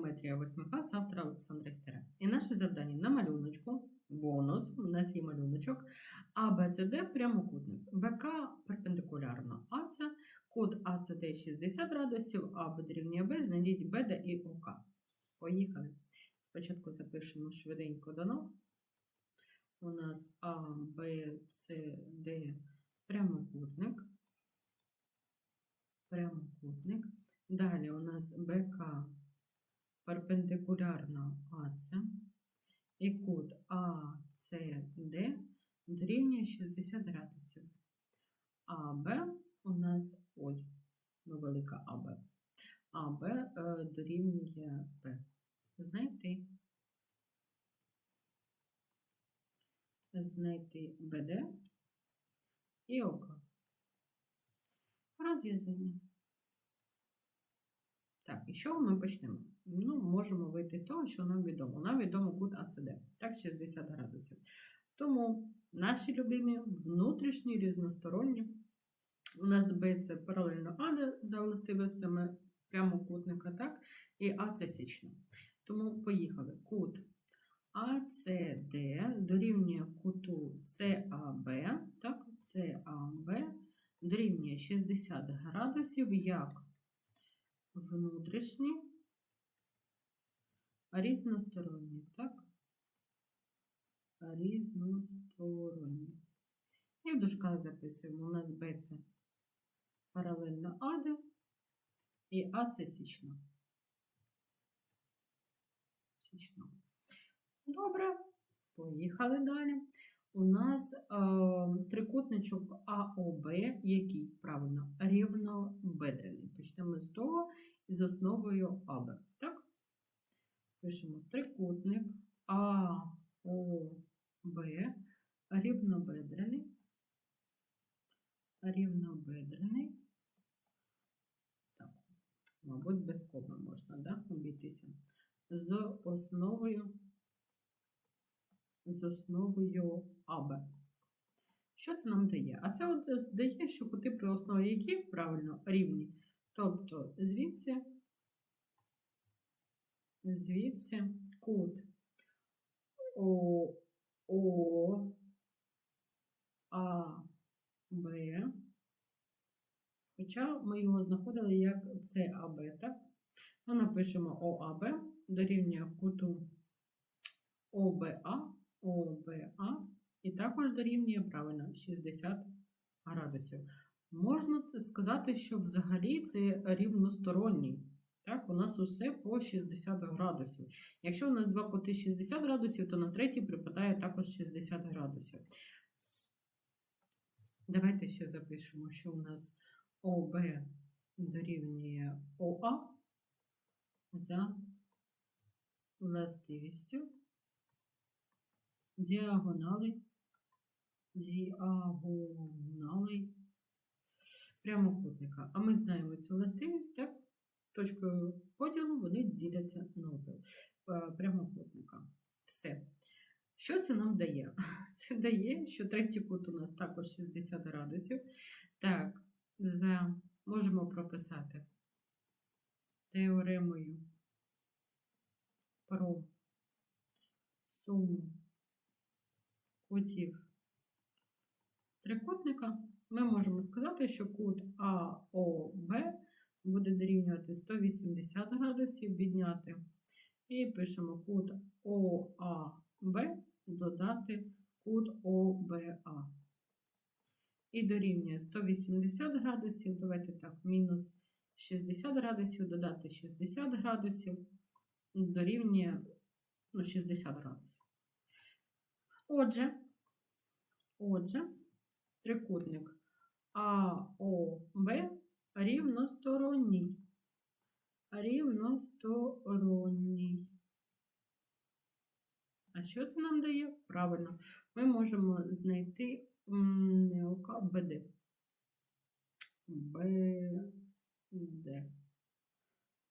геометрія 8 клас автора Олександра Істера. І наше завдання на малюночку, бонус, у нас є малюночок, А, Б, С, Д прямокутник, БК перпендикулярно АЦ, кут АЦД 60 градусів, АБ дорівнює Б, знайдіть БД і ОК. Поїхали. Спочатку запишемо швиденько дано. У нас А, Б, С, Д прямокутник. Прямокутник. Далі у нас БК перпендикулярно АЦ і кут АЦД дорівнює 60 градусів. АБ у нас, ой, ну велика АБ. АБ е, дорівнює Б. Знайти. Знайти БД і ОК. Розв'язання. Так, і що ми почнемо? Ну, можемо вийти з того, що нам відомо. Нам відомо кут АЦД, так, 60 градусів. Тому наші любимі внутрішні різносторонні. У нас Б це паралельно АД за властивостями прямокутника, так, і А це січна. Тому поїхали. Кут АЦД дорівнює куту САБ, так, САБ дорівнює 60 градусів як внутрішні, різносторонні, так? Різносторонні. І в дужках записуємо. У нас Б це паралельно АД і А це січна. Січна. Добре, поїхали далі. У нас е, трикутничок АОБ, який правильно рівнобедрений. Почнемо з того з основою АБ. Так? Пишемо трикутник АОБ рівнобедрений. Рівнобедрений. Так, мабуть, без коми можна да, обійтися. З основою з основою АБ. Що це нам дає? А це от дає, що кути при основі які правильно рівні. Тобто звідси, звідси кут О, О, А, Б. Хоча ми його знаходили як САБ, так? Ну, напишемо ОАБ дорівнює куту ОБА. ОБА і також дорівнює правильно 60 градусів. Можна сказати, що взагалі це рівносторонній. Так, у нас усе по 60 градусів. Якщо у нас два кути 60 градусів, то на третій припадає також 60 градусів. Давайте ще запишемо, що у нас ОБ дорівнює ОА за властивістю діагонали, діагонали прямокутника. А ми знаємо цю властивість, так? Точкою поділу вони діляться навпіл прямокутника. Все. Що це нам дає? Це дає, що третій кут у нас також 60 градусів. Так, за, можемо прописати теоремою про суму кутів трикутника, ми можемо сказати, що кут АОБ буде дорівнювати 180 градусів, відняти. І пишемо кут ОАБ, додати кут ОБА. І дорівнює 180 градусів. Давайте так, мінус 60 градусів, додати 60 градусів, дорівнює ну, 60 градусів. Отже, отже, трикутник АОБ рівносторонній. Рівносторонній. А що це нам дає? Правильно, ми можемо знайти неока БД. БД.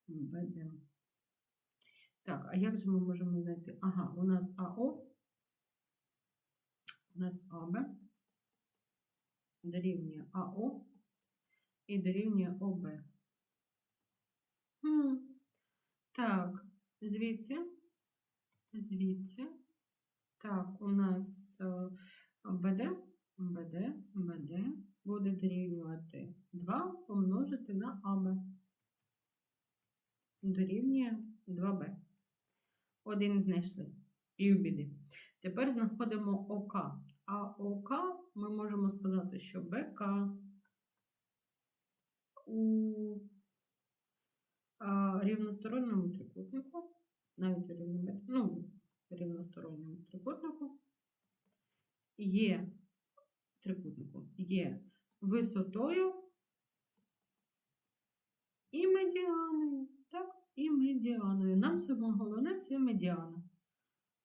БД. Так, а як же ми можемо знайти? Ага, у нас АО у нас АБ дорівнює АО і дорівнює ОБ. Хм. Так, звідси, звідси. Так, у нас е, БД, БД, БД буде дорівнювати 2 помножити на АБ. Дорівнює 2Б. Один знайшли. І в біди. Тепер знаходимо ОК. А ОК ми можемо сказати, що БК у рівносторонньому трикутнику, навіть рівнометр- ну, рівносторонньому трикутнику є трикутнику є висотою і медіаною. Так, і медіаною. Нам саме головне це медіана.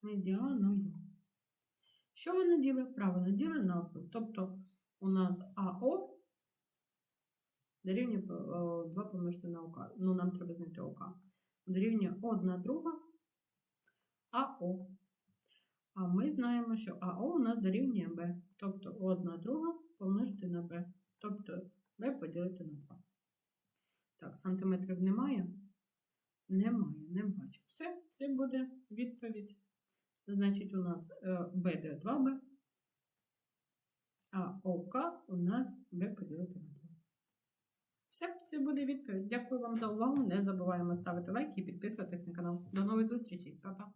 Медіаною. Що вони ділять? Правильно, ділять навпіл. Тобто у нас АО дорівнює 2 помножити на ОК. Ну, нам треба знайти ОК. Дорівнює 1 друга АО. А ми знаємо, що АО у нас дорівнює Б. Тобто 1 друга помножити на Б. Тобто Б поділити на 2. Так, сантиметрів немає? Немає, не бачу. Все, це буде відповідь. Значить, у нас е, БД 2Б, а ОК у нас Б поділити на 2. Все, це буде відповідь. Дякую вам за увагу. Не забуваємо ставити лайки і підписуватись на канал. До нових зустрічей. Па-па!